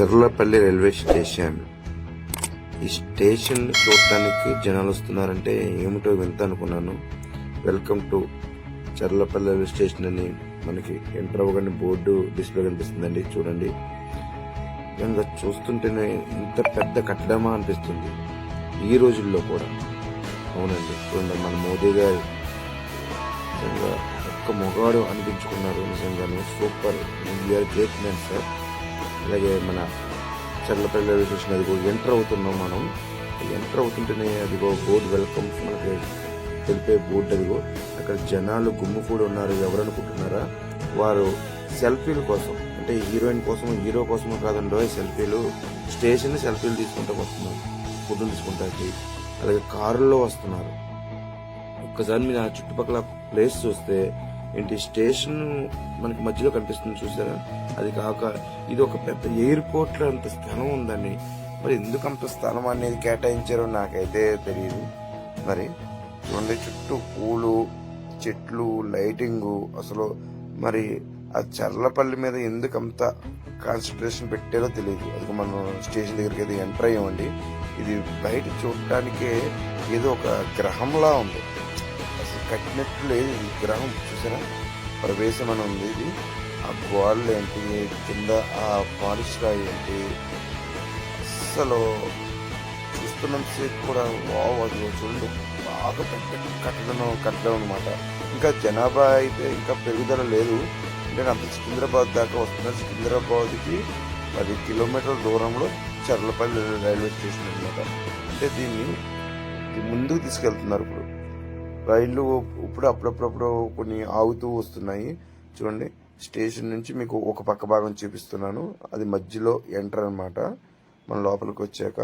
Cherlapalli railway station. ఈ station చూడటానికి జనాలు వస్తున్నారంటే ఏమిటో వింత అనుకున్నాను. Welcome to Cherlapalli railway station అని మనకి ఎంటర్ అవ్వగానే బోర్డు డిస్ప్లే కనిపిస్తుందండి. చూడండి. ఇంకా చూస్తుంటేనే ఇంత పెద్ద కట్టడమా అనిపిస్తుంది. ఈ రోజుల్లో కూడా. అవునండి. చూడండి మన మోదీ గారు నిజంగా ఒక్క మొగాడు అనిపించుకున్నారు. నిజంగానే super. You're great man sir. అలాగే మన చర్లపల్లి రైల్వే స్టేషన్ అదిగో ఎంటర్ అవుతున్నాం మనం. ఎంటర్ అవుతుంటేనే అదిగో బోర్డు వెల్కమ్ మనకి తెలిపే బోర్డు అదిగో అక్కడ జనాలు గుమ్ము కూడా ఉన్నారు ఎవరనుకుంటున్నారా? వారు సెల్ఫీల కోసం అంటే హీరోయిన్ కోసం హీరో కోసం కాదండో సెల్ఫీలు స్టేషన్ సెల్ఫీలు తీసుకుంటూ వస్తున్నారు ఫోటోలు తీసుకుంటానికి అలాగే కారులో వస్తున్నారు. ఒక్కసారి మీరు ఆ చుట్టుపక్కల ప్లేస్ చూస్తే ఏంటి స్టేషన్ మనకి మధ్యలో కనిపిస్తుంది చూసారా? అది కాక ఇది ఒక పెద్ద ఎయిర్పోర్ట్లో అంత స్థలం ఉందండి. మరి ఎందుకు అంత స్థలం అనేది కేటాయించారో నాకైతే తెలియదు మరి చూడండి చుట్టూ పూలు చెట్లు లైటింగ్ అసలు మరి ఆ చర్లపల్లి మీద ఎందుకు అంత కాన్సన్ట్రేషన్ పెట్టారో తెలియదు అది మనం స్టేషన్ దగ్గరికి అయితే ఎంటర్ అయ్యామండి. ఇది బయట చూడటానికే ఏదో ఒక గ్రహంలా ఉంది. కట్టినట్లు కట్టినట్టు లేదు ఇది గ్రహం చూసారా? ప్రవేశం అని ఉంది ఇది. ఆ గోళ్ళు ఏంటి? కింద ఆ పాలిష్ రాయి ఏంటి? అస్సలు చూస్తున్నంతసేపు కూడా వావ్ అది చూడండి. బాగా పెద్ద కట్టడం కట్టడం అనమాట ఇంకా జనాభా అయితే ఇంకా పెరుగుదల లేదు. అంటే అంత సికింద్రాబాద్ దాకా వస్తున్నారు సికింద్రాబాద్కి పది కిలోమీటర్ల దూరంలో చర్లపల్లి రైల్వే స్టేషన్ అనమాట అంటే దీన్ని ముందుకు తీసుకెళ్తున్నారు ఇప్పుడు. రైళ్ళు ఇప్పుడు అప్పుడప్పుడప్పుడు కొన్ని ఆగుతూ వస్తున్నాయి. చూడండి స్టేషన్ నుంచి మీకు ఒక పక్క భాగం చూపిస్తున్నాను. అది మధ్యలో ఎంటర్ అనమాట మన లోపలికి వచ్చాక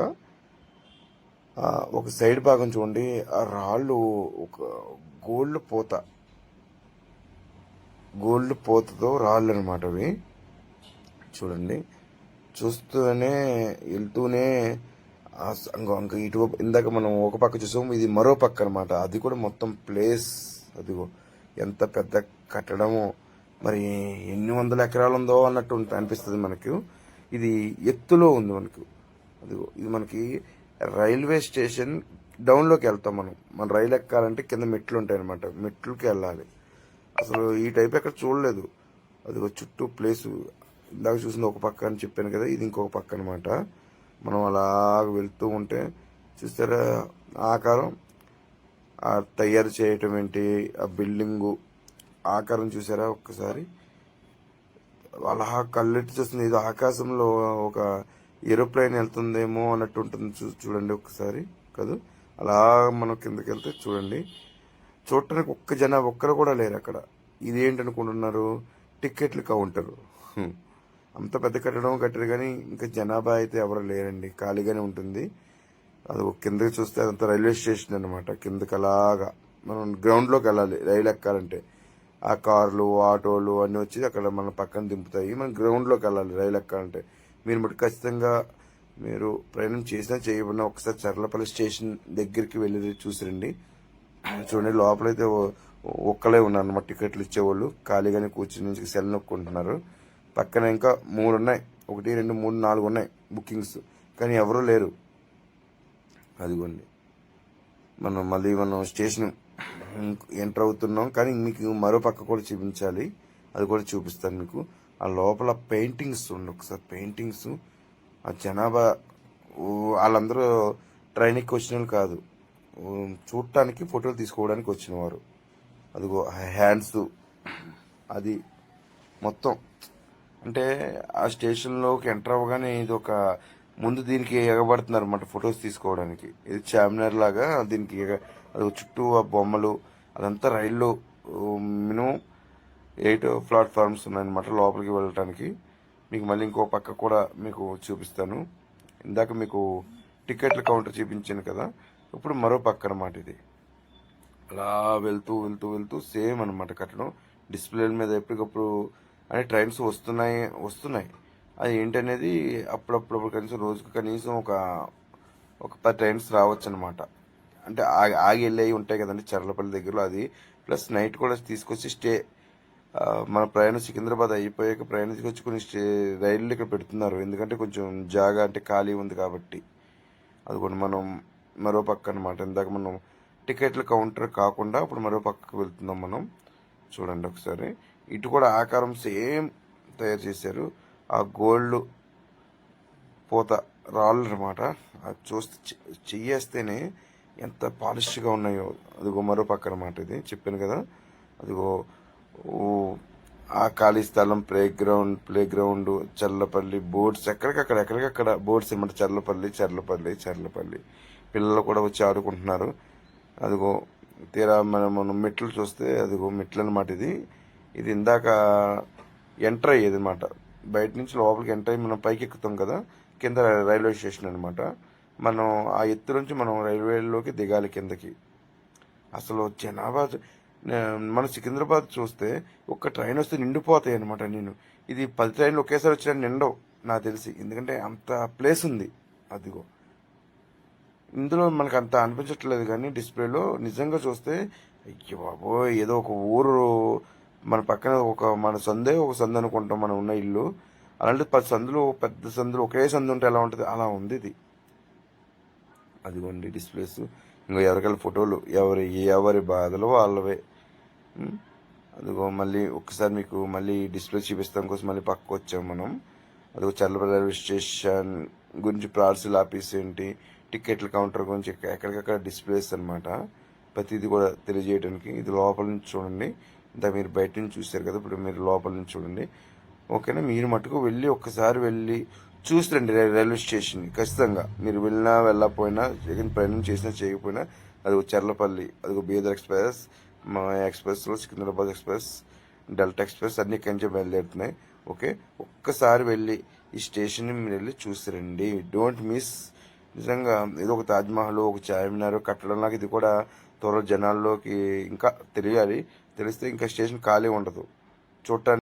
ఒక సైడ్ భాగం చూడండి. ఆ రాళ్ళు ఒక గోల్డ్ పోత గోల్డ్ పోతతో రాళ్ళు అనమాట అవి. చూడండి చూస్తూనే వెళ్తూనే ఇంకో ఇటు ఇందాక మనం ఒక పక్క చూసాం ఇది మరో పక్క అనమాట అది కూడా మొత్తం ప్లేస్ అదిగో ఎంత పెద్ద కట్టడము. మరి ఎన్ని వందల ఎకరాలు ఉందో అన్నట్టు అనిపిస్తుంది మనకు. ఇది ఎత్తులో ఉంది మనకు. అదిగో ఇది మనకి రైల్వే స్టేషన్ డౌన్లోకి వెళ్తాం మనం. మన రైలు ఎక్కాలంటే కింద మెట్లు ఉంటాయి అనమాట మెట్లకి వెళ్ళాలి. అసలు ఈ టైప్ ఎక్కడ చూడలేదు. అదిగో చుట్టూ ప్లేస్. ఇందాక చూసింది ఒక పక్క అని చెప్పాను కదా ఇది ఇంకొక పక్క అనమాట మనం అలాగ వెళ్తూ ఉంటే చూస్తారా ఆకారం ఆ తయారు చేయటం ఏంటి? ఆ బిల్డింగు ఆకారం చూసారా ఒక్కసారి? అలా కళ్ళెట్టి చూస్తుంది. ఇది ఆకాశంలో ఒక ఏరోప్లేన్ వెళ్తుందేమో అన్నట్టు ఉంటుంది. చూ- చూడండి ఒక్కసారి. కాదు అలా మనం కిందకి వెళ్తే చూడండి. చూడటానికి ఒక్క జనాభా ఒక్కరు కూడా లేరు అక్కడ. ఇది ఏంటనుకుంటున్నారు టిక్కెట్లు కౌంటర్. అంత పెద్ద కట్టడం కట్టరు కానీ ఇంకా జనాభా అయితే ఎవరు లేరండి ఖాళీగానే ఉంటుంది. అది కిందకి చూస్తే అదంతా రైల్వే స్టేషన్ అనమాట కిందకి అలాగా మనం గ్రౌండ్లోకి వెళ్ళాలి రైలు ఎక్కాలంటే. ఆ కార్లు ఆటోలు అన్నీ వచ్చి అక్కడ మన పక్కన దింపుతాయి. మనం గ్రౌండ్లోకి వెళ్ళాలి రైలు ఎక్కాలంటే. మీరు మటు ఖచ్చితంగా మీరు ప్రయాణం చేసినా చేయబడినా ఒకసారి చర్లపల్లి స్టేషన్ దగ్గరికి వెళ్ళి చూసిరండి. చూడండి లోపలైతే ఒక్కలే ఉన్నారు అన్నమాట టికెట్లు ఇచ్చేవాళ్ళు. ఖాళీగానే కూర్చుని సెల్ నొక్కుంటున్నారు. పక్కన ఇంకా మూడు ఉన్నాయి ఒకటి రెండు మూడు నాలుగు ఉన్నాయి బుకింగ్స్. కానీ ఎవరూ లేరు. అదిగోండి. మనం మళ్ళీ మనం స్టేషన్ ఎంటర్ అవుతున్నాం. కానీ మీకు మరో పక్క కూడా చూపించాలి. అది కూడా చూపిస్తాను మీకు. ఆ లోపల పెయింటింగ్స్ ఉండి ఒకసారి. పెయింటింగ్స్. ఆ జనాభా వాళ్ళందరూ ట్రైనింగ్కి వచ్చిన వాళ్ళు కాదు చూడటానికి ఫోటోలు తీసుకోవడానికి వచ్చిన వారు అదిగో హ్యాండ్స్. అది మొత్తం అంటే ఆ స్టేషన్లోకి ఎంటర్ అవ్వగానే ఇది ఒక ముందు దీనికి ఎగబడుతున్నారు అనమాట ఫొటోస్ తీసుకోవడానికి. ఇది చార్మినార్ లాగా దీనికి ఎగ- అది చుట్టూ ఆ బొమ్మలు అదంతా రైల్లో మినిమం ఎయిట్ ప్లాట్ఫామ్స్ ఉన్నాయన్నమాట లోపలికి వెళ్ళటానికి. మీకు మళ్ళీ ఇంకో పక్క కూడా మీకు చూపిస్తాను. ఇందాక మీకు టికెట్ల కౌంటర్ చూపించాను కదా ఇప్పుడు మరో పక్క అనమాట ఇది. అలా వెళ్తూ వెళ్తూ వెళ్తూ సేమ్ అనమాట కట్టడం. డిస్ప్లేల మీద ఎప్పటికప్పుడు అంటే ట్రైన్స్ వస్తున్నాయి వస్తున్నాయి. అది ఏంటనేది అప్పుడప్పుడు కనీసం రోజుకు కనీసం ఒక ఒక పది ట్రైన్స్ రావచ్చు అనమాట అంటే ఆగి ఆగి వెళ్ళేవి ఉంటాయి కదండి చర్లపల్లి దగ్గరలో అది. ప్లస్ నైట్ కూడా తీసుకొచ్చి స్టే మన ప్రయాణం సికింద్రాబాద్ అయిపోయాక ప్రయాణం వచ్చి కొన్ని స్టే రైళ్ళు ఇక్కడ పెడుతున్నారు. ఎందుకంటే కొంచెం జాగా అంటే ఖాళీ ఉంది కాబట్టి. అది కూడా మనం మరో పక్క అనమాట ఇందాక మనం టికెట్ల కౌంటర్ కాకుండా ఇప్పుడు మరో పక్కకు వెళ్తున్నాం మనం. చూడండి ఒకసారి. ఇటు కూడా ఆకారం సేమ్ తయారు చేశారు. ఆ గోల్డ్ పూత రాళ్ళు అనమాట అది చూస్తే చె- చెయ్యేస్తేనే ఎంత పాలిష్గా ఉన్నాయో. అదిగో మరో పక్క అనమాట ఇది. చెప్పాను కదా. అదిగో ఆ ఖాళీ స్థలం play ground play ground Challapalli boards ఎక్కడికక్కడ ఎక్కడికక్కడ బోర్డ్స్ అనమాట చల్లపల్లి చర్లపల్లి చర్లపల్లి. పిల్లలు కూడా వచ్చి ఆడుకుంటున్నారు. అదిగో తీరా మనం మనం మెట్లు చూస్తే అదిగో మెట్లు అనమాట ఇది. ఇది ఇందాక ఎంటర్ అయ్యేది అనమాట బయట నుంచి లోపలికి ఎంటర్ అయ్యి మనం పైకి ఎక్కుతాం కదా కింద రైల్వే స్టేషన్ అనమాట మనం ఆ ఎత్తు నుంచి మనం రైల్వేలోకి దిగాలి కిందకి. అసలు జనాభా మన సికింద్రాబాద్ చూస్తే ఒక్క ట్రైన్ వస్తే నిండిపోతాయి అనమాట నేను. ఇది పది ట్రైన్లు ఒకేసారి వచ్చినా నిండవు నాకు తెలిసి. ఎందుకంటే అంత ప్లేస్ ఉంది. అదిగో. ఇందులో మనకు అంత అనిపించట్లేదు కానీ డిస్ప్లేలో నిజంగా చూస్తే అయ్యో బాబోయ్ ఏదో ఒక ఊరు మన పక్కన ఒక మన సందే ఒక సందు అనుకుంటాం మనం ఉన్న ఇల్లు. అలాంటి పది సందులు పెద్ద సందులు ఒకే సందు ఉంటే ఎలా ఉంటుంది? అలా ఉంది ఇది. అదిగోండి డిస్ప్లేస్. ఇంకా ఎవరికైనా ఫోటోలు ఎవరి ఎవరి బాధలు వాళ్ళవే. అదిగో మళ్ళీ ఒకసారి మీకు మళ్ళీ డిస్ప్లే చూపిస్తాం కోసం మళ్ళీ పక్కకు వచ్చాం మనం. అదిగో చల్లపల్లి రైల్వే స్టేషన్ గురించి ప్రార్సిల్ ఆఫీస్ ఏంటి? టికెట్ల కౌంటర్ గురించి ఎక్కడికక్కడ డిస్ప్లేస్ అనమాట ప్రతిదీ కూడా తెలియజేయడానికి ఇది లోపల నుంచి చూడండి. ఇంత మీరు బయట నుంచి చూశారు కదా ఇప్పుడు మీరు లోపల నుంచి చూడండి. ఓకేనా? మీరు మటుకు వెళ్ళి ఒక్కసారి వెళ్ళి చూసిరండి రైల్వే స్టేషన్ ఖచ్చితంగా. మీరు వెళ్ళినా వెళ్ళకపోయినా జగన్ ప్రయాణం చేసినా చేయకపోయినా అది చర్లపల్లి అది బీదర్ ఎక్స్ప్రెస్ మా ఎక్స్ప్రెస్లో సికింద్రాబాద్ ఎక్స్ప్రెస్ డెల్టా ఎక్స్ప్రెస్ అన్ని కంచె బయలుదేరుతున్నాయి. ఓకే? ఒక్కసారి వెళ్ళి ఈ స్టేషన్ని మీరు వెళ్ళి చూసిరండి. డోంట్ మిస్ నిజంగా ఏదో ఒక తాజ్మహల్ ఒక చార్మినార్ కట్టడం లాగా ఇది కూడా త్వరలో జనాల్లోకి ఇంకా తెలియాలి. తెలిస్తే ఇంకా స్టేషన్ ఖాళీ ఉండదు. చూడటానికి